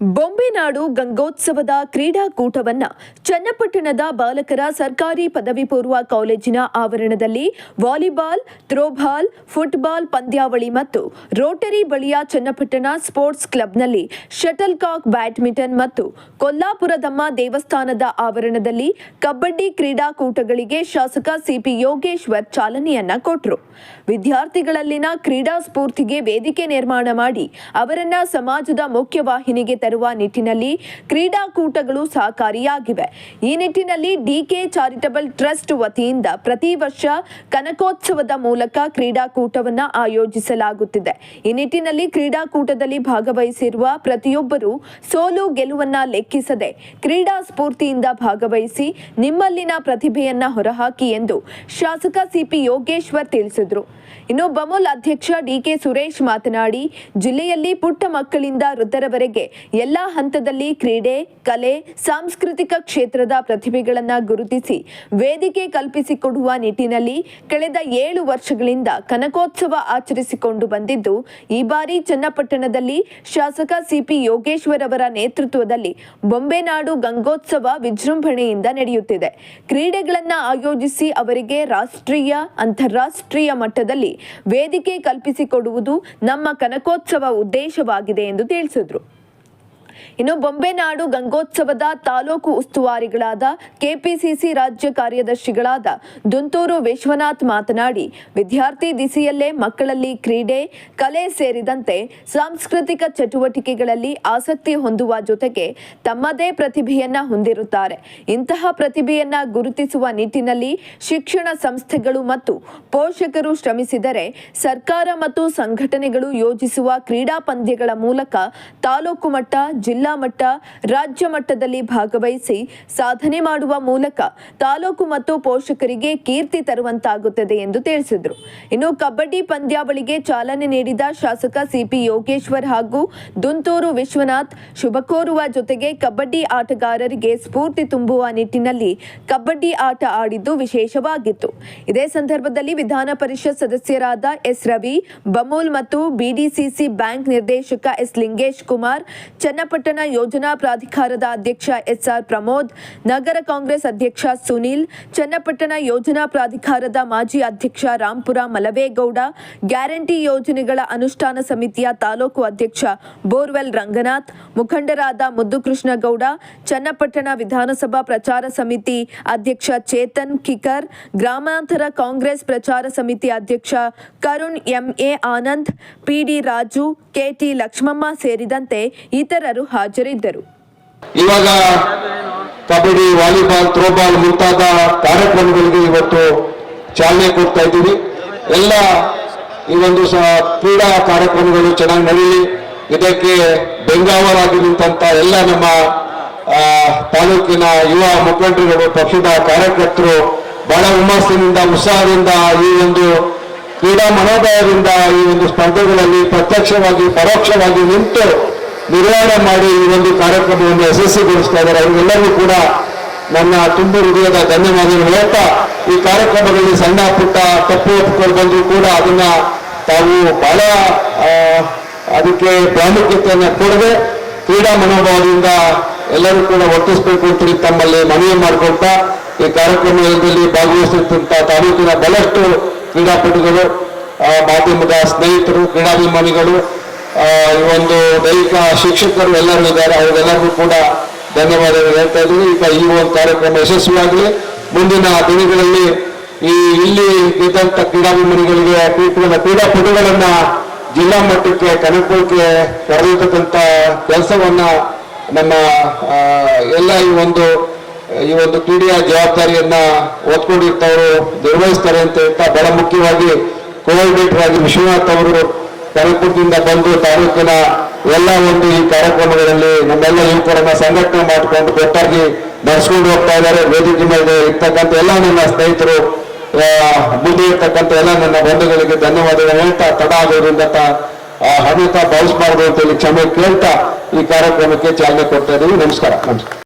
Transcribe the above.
ಬೊಂಬೆನಾಡು ಗಂಗೋತ್ಸವದ ಕ್ರೀಡಾಕೂಟವನ್ನ ಚನ್ನಪಟ್ಟಣದ ಬಾಲಕರ ಸರ್ಕಾರಿ ಪದವಿ ಪೂರ್ವ ಕಾಲೇಜಿನ ಆವರಣದಲ್ಲಿ ವಾಲಿಬಾಲ್, ಥ್ರೋಬಾಲ್, ಫುಟ್ಬಾಲ್ ಪಂದ್ಯಾವಳಿ ಮತ್ತು ರೋಟರಿ ಬಳಿಯ ಚನ್ನಪಟ್ಟಣ ಸ್ಪೋರ್ಟ್ಸ್ ಕ್ಲಬ್ನಲ್ಲಿ ಶಟಲ್ ಕಾಕ್ ಬ್ಯಾಡ್ಮಿಂಟನ್ ಮತ್ತು ಕೊಲ್ಲಾಪುರದಮ್ಮ ದೇವಸ್ಥಾನದ ಆವರಣದಲ್ಲಿ ಕಬಡ್ಡಿ ಕ್ರೀಡಾಕೂಟಗಳಿಗೆ ಶಾಸಕ ಸಿಪಿ ಯೋಗೇಶ್ವರ್ ಚಾಲನೆಯನ್ನ ಕೊಟ್ಟರು ವಿದ್ಯಾರ್ಥಿಗಳಲ್ಲಿನ ಕ್ರೀಡಾ ಸ್ಫೂರ್ತಿಗೆ ವೇದಿಕೆ ನಿರ್ಮಾಣ ಮಾಡಿ ಅವರನ್ನ ಸಮಾಜದ ಮುಖ್ಯವಾಹಿನಿಗೆ ತರುವ ನಿಟ್ಟಿನಲ್ಲಿ ಕ್ರೀಡಾಕೂಟಗಳು ಸಹಕಾರಿಯಾಗಿವೆ. ಈ ನಿಟ್ಟಿನಲ್ಲಿ ಡಿಕೆ ಚಾರಿಟಬಲ್ ಟ್ರಸ್ಟ್ ವತಿಯಿಂದ ಪ್ರತಿ ವರ್ಷ ಕನಕೋತ್ಸವದ ಮೂಲಕ ಕ್ರೀಡಾಕೂಟವನ್ನು ಆಯೋಜಿಸಲಾಗುತ್ತಿದೆ. ಈ ನಿಟ್ಟಿನಲ್ಲಿ ಕ್ರೀಡಾಕೂಟದಲ್ಲಿ ಭಾಗವಹಿಸಿರುವ ಪ್ರತಿಯೊಬ್ಬರು ಸೋಲು ಗೆಲುವನ್ನ ಲೆಕ್ಕಿಸದೆ ಕ್ರೀಡಾ ಸ್ಫೂರ್ತಿಯಿಂದ ಭಾಗವಹಿಸಿ ನಿಮ್ಮಲ್ಲಿನ ಪ್ರತಿಭೆಯನ್ನ ಹೊರಹಾಕಿ ಎಂದು ಶಾಸಕ ಸಿಪಿ ಯೋಗೇಶ್ವರ್ ತಿಳಿಸಿದರು. ಇನ್ನು ಬಮೋಲ್ ಅಧ್ಯಕ್ಷ ಡಿಕೆ ಸುರೇಶ್ ಮಾತನಾಡಿ, ಜಿಲ್ಲೆಯಲ್ಲಿ ಪುಟ್ಟ ಮಕ್ಕಳಿಂದ ವೃದ್ಧರವರೆಗೆ ಎಲ್ಲಾ ಹಂತದಲ್ಲಿ ಕ್ರೀಡೆ, ಕಲೆ, ಸಾಂಸ್ಕೃತಿಕ ಕ್ಷೇತ್ರದ ಪ್ರತಿಭೆಗಳನ್ನ ಗುರುತಿಸಿ ವೇದಿಕೆ ಕಲ್ಪಿಸಿಕೊಡುವ ನಿಟ್ಟಿನಲ್ಲಿ ಕಳೆದ ಏಳು ವರ್ಷಗಳಿಂದ ಕನಕೋತ್ಸವ ಆಚರಿಸಿಕೊಂಡು ಬಂದಿದ್ದು, ಈ ಬಾರಿ ಚನ್ನಪಟ್ಟಣದಲ್ಲಿ ಶಾಸಕ ಸಿಪಿ ಯೋಗೇಶ್ವರ್ ಅವರ ನೇತೃತ್ವದಲ್ಲಿ ಬೊಂಬೆನಾಡು ಗಂಗೋತ್ಸವ ವಿಜೃಂಭಣೆಯಿಂದ ನಡೆಯುತ್ತಿದೆ. ಕ್ರೀಡೆಗಳನ್ನ ಆಯೋಜಿಸಿ ಅವರಿಗೆ ರಾಷ್ಟ್ರೀಯ, ಅಂತಾರಾಷ್ಟ್ರೀಯ ಮಟ್ಟದಲ್ಲಿ ವೇದಿಕೆ ಕಲ್ಪಿಸಿಕೊಡುವುದು ನಮ್ಮ ಕನಕೋತ್ಸವ ಉದ್ದೇಶವಾಗಿದೆ ಎಂದು ತಿಳಿಸಿದರು. ಇನ್ನು ಬೊಂಬೆನಾಡು ಗಂಗೋತ್ಸವದ ತಾಲೂಕು ಉಸ್ತುವಾರಿಗಳಾದ ಕೆಪಿಸಿಸಿ ರಾಜ್ಯ ಕಾರ್ಯದರ್ಶಿಗಳಾದ ದುಂತೂರು ವಿಶ್ವನಾಥ್ ಮಾತನಾಡಿ, ವಿದ್ಯಾರ್ಥಿ ದಿಸೆಯಲ್ಲೇ ಮಕ್ಕಳಲ್ಲಿ ಕ್ರೀಡೆ, ಕಲೆ ಸೇರಿದಂತೆ ಸಾಂಸ್ಕೃತಿಕ ಚಟುವಟಿಕೆಗಳಲ್ಲಿ ಆಸಕ್ತಿ ಹೊಂದುವ ಜೊತೆಗೆ ತಮ್ಮದೇ ಪ್ರತಿಭೆಯನ್ನ ಹೊಂದಿರುತ್ತಾರೆ. ಇಂತಹ ಪ್ರತಿಭೆಯನ್ನ ಗುರುತಿಸುವ ನಿಟ್ಟಿನಲ್ಲಿ ಶಿಕ್ಷಣ ಸಂಸ್ಥೆಗಳು ಮತ್ತು ಪೋಷಕರು ಶ್ರಮಿಸಿದರೆ ಸರ್ಕಾರ ಮತ್ತು ಸಂಘಟನೆಗಳು ಯೋಜಿಸುವ ಕ್ರೀಡಾ ಪಂದ್ಯಗಳ ಮೂಲಕ ತಾಲೂಕು ಮಟ್ಟ ಜಿಲ್ಲಾ ಮಟ್ಟ, ರಾಜ್ಯ ಮಟ್ಟದಲ್ಲಿ ಭಾಗವಹಿಸಿ ಸಾಧನೆ ಮಾಡುವ ಮೂಲಕ ತಾಲೂಕು ಮತ್ತು ಪೋಷಕರಿಗೆ ಕೀರ್ತಿ ತರುವಂತಾಗುತ್ತದೆ ಎಂದು ತಿಳಿಸಿದರು. ಇನ್ನು ಕಬಡ್ಡಿ ಪಂದ್ಯಾವಳಿಗೆ ಚಾಲನೆ ನೀಡಿದ ಶಾಸಕ ಸಿಪಿ ಯೋಗೇಶ್ವರ್ ಹಾಗೂ ದುಂತೂರು ವಿಶ್ವನಾಥ್ ಶುಭ ಕೋರುವ ಜೊತೆಗೆ ಕಬಡ್ಡಿ ಆಟಗಾರರಿಗೆ ಸ್ಫೂರ್ತಿ ತುಂಬುವ ನಿಟ್ಟಿನಲ್ಲಿ ಕಬಡ್ಡಿ ಆಟ ಆಡಿದ್ದು ವಿಶೇಷವಾಗಿತ್ತು. ಇದೇ ಸಂದರ್ಭದಲ್ಲಿ ವಿಧಾನ ಪರಿಷತ್ ಸದಸ್ಯರಾದ ಎಸ್ ರವಿ, ಬಮೂಲ್ ಮತ್ತು ಬಿಡಿಸಿಸಿ ಬ್ಯಾಂಕ್ ನಿರ್ದೇಶಕ ಎಸ್ ಲಿಂಗೇಶ್ ಕುಮಾರ್ ಚನ್ನಪಟ್ಟಣ ಯೋಜನಾ ಪ್ರಾಧಿಕಾರದ ಅಧ್ಯಕ್ಷ ಎಸ್ಆರ್ ಪ್ರಮೋದ್, ನಗರ ಕಾಂಗ್ರೆಸ್ ಅಧ್ಯಕ್ಷ ಸುನೀಲ್, ಚನ್ನಪಟ್ಟಣ ಯೋಜನಾ ಪ್ರಾಧಿಕಾರದ ಮಾಜಿ ಅಧ್ಯಕ್ಷ ರಾಂಪುರ ಮಲವೇಗೌಡ ಗ್ಯಾರಂಟಿ ಯೋಜನೆಗಳ ಅನುಷ್ಠಾನ ಸಮಿತಿಯ ತಾಲೂಕು ಅಧ್ಯಕ್ಷ ಬೋರ್ವೆಲ್ ರಂಗನಾಥ್, ಮುಖಂಡರಾದ ಮುದ್ದುಕೃಷ್ಣ ಗೌಡ ಚನ್ನಪಟ್ಟಣ ವಿಧಾನಸಭಾ ಪ್ರಚಾರ ಸಮಿತಿ ಅಧ್ಯಕ್ಷ ಚೇತನ್ ಕಿಕರ್, ಗ್ರಾಮಾಂತರ ಕಾಂಗ್ರೆಸ್ ಪ್ರಚಾರ ಸಮಿತಿ ಅಧ್ಯಕ್ಷ Karun MA Anand PD Raju KT Lakshmamma ಸೇರಿದಂತೆ ಇತರರು ಹಾಜರಿದ್ದರು. ಇವಾಗ ಕಬಡ್ಡಿ, ವಾಲಿಬಾಲ್ ಥ್ರೋಬಾಲ್ ಮುಂತಾದ ಕಾರ್ಯಕ್ರಮಗಳಿಗೆ ಇವತ್ತು ಚಾಲನೆ ಕೊಡ್ತಾ ಇದ್ದೀವಿ. ಎಲ್ಲ ಈ ಒಂದು ಕ್ರೀಡಾ ಕಾರ್ಯಕ್ರಮಗಳು ಚೆನ್ನಾಗಿ ನಡೀಲಿ. ಇದಕ್ಕೆ ಬೆಂಗಾವಲಾಗಿ ನಿಂತ ಎಲ್ಲ ನಮ್ಮ ತಾಲೂಕಿನ ಯುವ ಮುಖಂಡರುಗಳು, ಪಕ್ಷದ ಕಾರ್ಯಕರ್ತರು ಬಹಳ ಹುಮ್ಮಸ್ಸಿನಿಂದ, ಉತ್ಸಾಹದಿಂದ ಈ ಒಂದು ಕ್ರೀಡಾ ಮನೋಭಾವದಿಂದ ಈ ಒಂದು ಸ್ಪರ್ಧೆಗಳಲ್ಲಿ ಪ್ರತ್ಯಕ್ಷವಾಗಿ, ಪರೋಕ್ಷವಾಗಿ ನಿಂತು ನಿರ್ವಹಣೆ ಮಾಡಿ ಈ ಒಂದು ಕಾರ್ಯಕ್ರಮವನ್ನು ಯಶಸ್ವಿಗೊಳಿಸ್ತಾ ಇದ್ದಾರೆ. ಕೂಡ ನನ್ನ ತುಂಬ ಹೃದಯದ ಧನ್ಯವಾದಗಳು. ಹೇಳ್ತಾ, ಈ ಕಾರ್ಯಕ್ರಮದಲ್ಲಿ ಸಣ್ಣ ಪುಟ್ಟ ತಪ್ಪು ಒಪ್ಪಿಕೊಂಡು ಬಂದರೂ ಕೂಡ ಅದನ್ನ ತಾವು ಬಹಳ ಅದಕ್ಕೆ ಪ್ರಾಮುಖ್ಯತೆಯನ್ನು ಕೊಡದೆ ಕ್ರೀಡಾ ಮನೋಭಾವದಿಂದ ಎಲ್ಲರೂ ಕೂಡ ಒಟ್ಟಿಸ್ಬೇಕು ಅಂತ ಹೇಳಿ ತಮ್ಮಲ್ಲಿ ಮನವಿ ಮಾಡಿಕೊಳ್ತಾ, ಈ ಕಾರ್ಯಕ್ರಮದಲ್ಲಿ ಭಾಗವಹಿಸಿರ್ತಂತ ತಾಲೂಕಿನ ಬಹಳಷ್ಟು ಕ್ರೀಡಾಪಟುಗಳು ಮಾಧ್ಯಮದ ಸ್ನೇಹಿತರು, ಕ್ರೀಡಾಭಿಮಾನಿಗಳು ಈ ಒಂದು ದೈಹಿಕ ಶಿಕ್ಷಕರು ಎಲ್ಲರೂ ಇದ್ದಾರೆ. ಅವರೆಲ್ಲರಿಗೂ ಕೂಡ ಧನ್ಯವಾದಗಳು ಹೇಳ್ತಾ ಇದ್ದೀವಿ ಈಗ ಈ ಒಂದು ಕಾರ್ಯಕ್ರಮ ಯಶಸ್ವಿಯಾಗಲಿ. ಮುಂದಿನ ದಿನಗಳಲ್ಲಿ ಈ ಇಲ್ಲಿ ಇದ್ದಂಥ ಕ್ರೀಡಾಭಿಮಾನಿಗಳಿಗೆ ಕ್ರೀಡಾ ಕ್ರೀಡಾಪಟುಗಳನ್ನ ಜಿಲ್ಲಾ ಮಟ್ಟಕ್ಕೆ ಕನಕೋಕೆ ಕರೆದಿರ್ತಕ್ಕಂಥ ಕೆಲಸವನ್ನ ನಮ್ಮ ಎಲ್ಲ ಈ ಒಂದು ಈ ಒಂದು ಕ್ರೀಡೆಯ ಜವಾಬ್ದಾರಿಯನ್ನ ಓದ್ಕೊಂಡಿರ್ತವರು ನಿರ್ವಹಿಸ್ತಾರೆ ಅಂತ ಹೇಳ್ತಾ ಬಹಳ ಮುಖ್ಯವಾಗಿ ಕೋಆರ್ಡಿನೇಟರ್ ಆಗಿ ವಿಶ್ವನಾಥ್ ಅವರು ಕನಕಪುರದಿಂದ ಬಂದು ತಾಲೂಕಿನ ಎಲ್ಲ ಒಂದು ಈ ಕಾರ್ಯಕ್ರಮಗಳಲ್ಲಿ ನಮ್ಮೆಲ್ಲ ಯುವಕರನ್ನ ಸಂಘಟನೆ ಮಾಡಿಕೊಂಡು ಒಟ್ಟಾಗಿ ನಡೆಸ್ಕೊಂಡು ಹೋಗ್ತಾ ಇದ್ದಾರೆ. ವೇದಿಕೆ ಮೇಲೆ ಇರ್ತಕ್ಕಂಥ ಎಲ್ಲ ನನ್ನ ಸ್ನೇಹಿತರು ಮುಂದೆ ಇರ್ತಕ್ಕಂಥ ಎಲ್ಲ ನನ್ನ ಬಂಧುಗಳಿಗೆ ಧನ್ಯವಾದಗಳು ಹೇಳ್ತಾ ತಡ ಆಗೋದ್ರಿಂದ ಹಣಿತ ಭಾವಿಸಬಾರ್ದು ಅಂತ ಹೇಳಿ ಕ್ಷಮೆ ಕೇಳ್ತಾ ಈ ಕಾರ್ಯಕ್ರಮಕ್ಕೆ ಚಾಲನೆ ಕೊಡ್ತಾ ಇದ್ದೀವಿ. ನಮಸ್ಕಾರ. ನಮಸ್ಕಾರ.